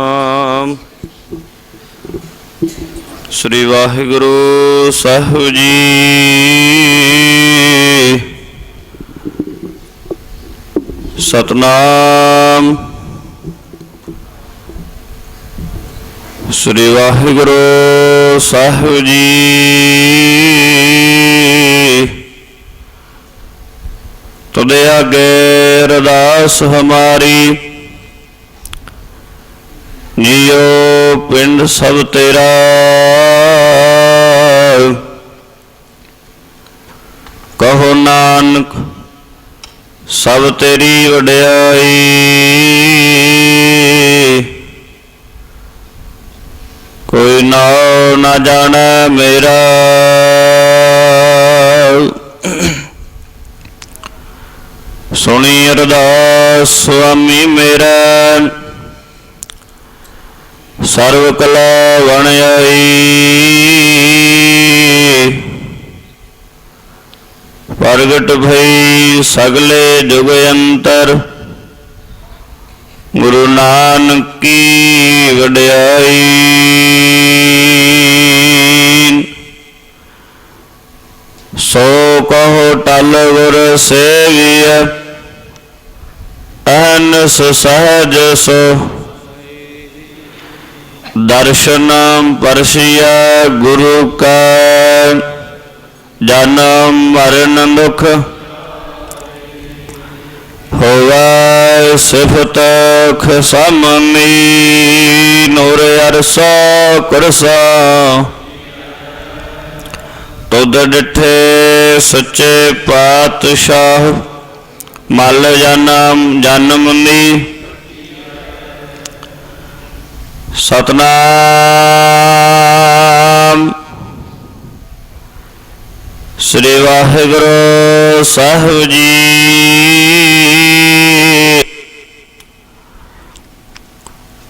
ਆਮ ਸ੍ਰੀ ਵਾਹਿਗੁਰੂ ਸਾਹਿਬ ਜੀ। ਸਤਨਾਮ। ਸ੍ਰੀ ਵਾਹਿਗੁਰੂ ਸਾਹਿਬ ਜੀ। ਤੁਦੇ ਆਗੇ ਅਰਦਾਸ ਹਮਾਰੀ। ਪਿੰਡ ਸਭ ਤੇਰਾ। ਕਹੋ ਨਾਨਕ, ਸਭ ਤੇਰੀ ਵਡਿਆਈ। ਕੋਈ ਨਾਉ ਨਾ ਜਾਣੈ ਮੇਰਾ। ਸੁਣੀ ਅਰਦਾਸ, ਸੁਆਮੀ ਮੇਰਾ। ਸਰਵ ਕਲਾ ਵਣ ਪ੍ਰਗਟ ਭਈ ਸਗਲੇ ਜੁਗ ਅੰਤਰ, ਗੁਰੂ ਨਾਨਕ ਕੀ ਵਡਿਆਈ। ਸੋ ਕਹੋ ਟਲ ਗੁਰ ਸੇਵੀਐ ਅਨਸ ਸਹਜ ਸੋ। ਦਰਸ਼ਨ ਪਰਸਿਆ ਗੁਰੂ ਕਾ ਜਨਮ ਮਰਨ ਦੁਖ ਹੋਵੇ ਸਿਫਤ ਖਸਮਨੀ ਨੂਰ ਅਰਸਾ ਕਰਸਾ। ਤੁਧ ਡਿਠੇ ਸੱਚੇ ਪਾਤਸ਼ਾਹ, ਮਲ ਜਨਮ ਜਨਮ ਨੀ। ਸਤਨਾਮ। ਸ੍ਰੀ ਵਾਹਿਗੁਰੂ ਸਾਹਿਬ ਜੀ।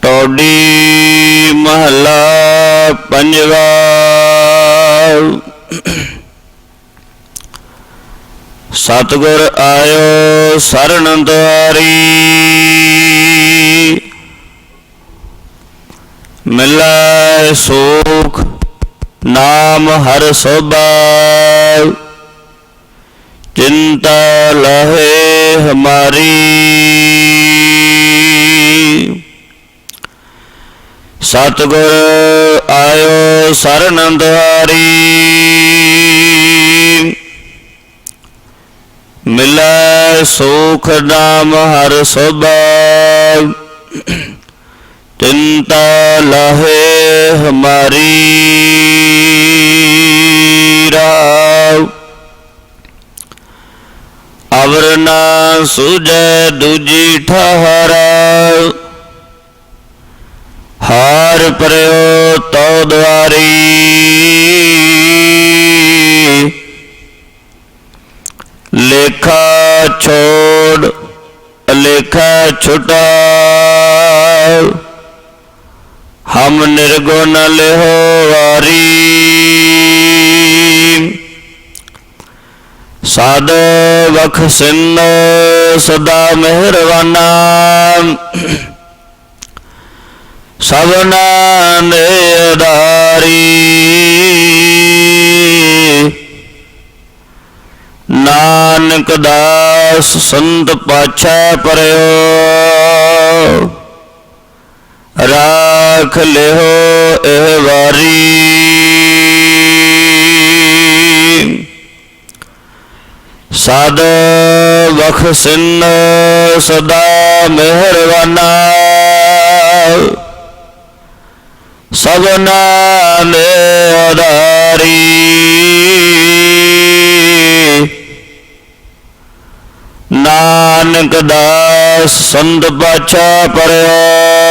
ਟੋਡੀ ਮਹਲਾ ਪੰਜਵਾ। ਸਤਗੁਰ ਆਇਓ ਸਰਣ ਦੁਆਰੀ। ਮਿਲੈ ਸੁਖ, ਨਾਮ ਹਰ ਸੋਭਾ। ਚਿੰਤਾ ਲਹੇ ਹਮਾਰੀ। ਸਤਗੁਰ ਆਇਓ ਸਰਨੰਦ ਹਾਰੀ ਮਿਲੈ ਸੁਖ, ਨਾਮ ਹਰ ਸੋਭਾ। ਚਿੰਤਾ ਲਹੇ ਹਮਾਰੀ ਰਾਵ ਅਵਰ ਨਾ ਸੁਜੈ ਦੂਜੀ ਠਹਰਾ। ਹਾਰ ਪਰਿਓ ਤਉ ਦੁਆਰੀ। ਲੇਖਾ ਛੋੜ, ਲੇਖਾ ਛੁਟਾ। ਹਮ ਨਿਰਗੁਣ ਲਿਹੋ ਵਾਰੀ ਸਾਧ ਵਖ ਸਿੰਨ ਸਦਾ ਮਿਹਰਵਾਨਾ ਸਭਨਾ ਨੇ ਅਦਾਰੀ ਨਾਨਕ ਦਾਸ ਸੰਤ ਪਾਛਾ ਪਰਿਓ। ਰਾਖ ਲਿਓ ਇਹ ਵਾਰੀ। ਸਦ ਬਖਸ਼ਿਨ ਸਦਾ ਮਿਹਰਵਾਨਾ ਸਭਨਾ ਨੇ ਨਾਨਕ ਦਾਸ ਸੰਤ ਪਾਛਾ ਪਰਿਆ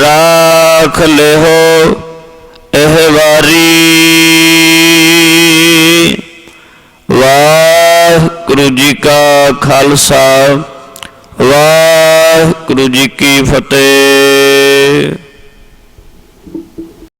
ਰਾਖ ਲਿਓ ਇਹ ਵਾਰੀ। ਵਾਹਿਗੁਰੂ ਜੀ ਕਾ ਖਾਲਸਾ ਵਾਹਿਗੁਰੂ ਜੀ ਕੀ ਫਤਿਹ।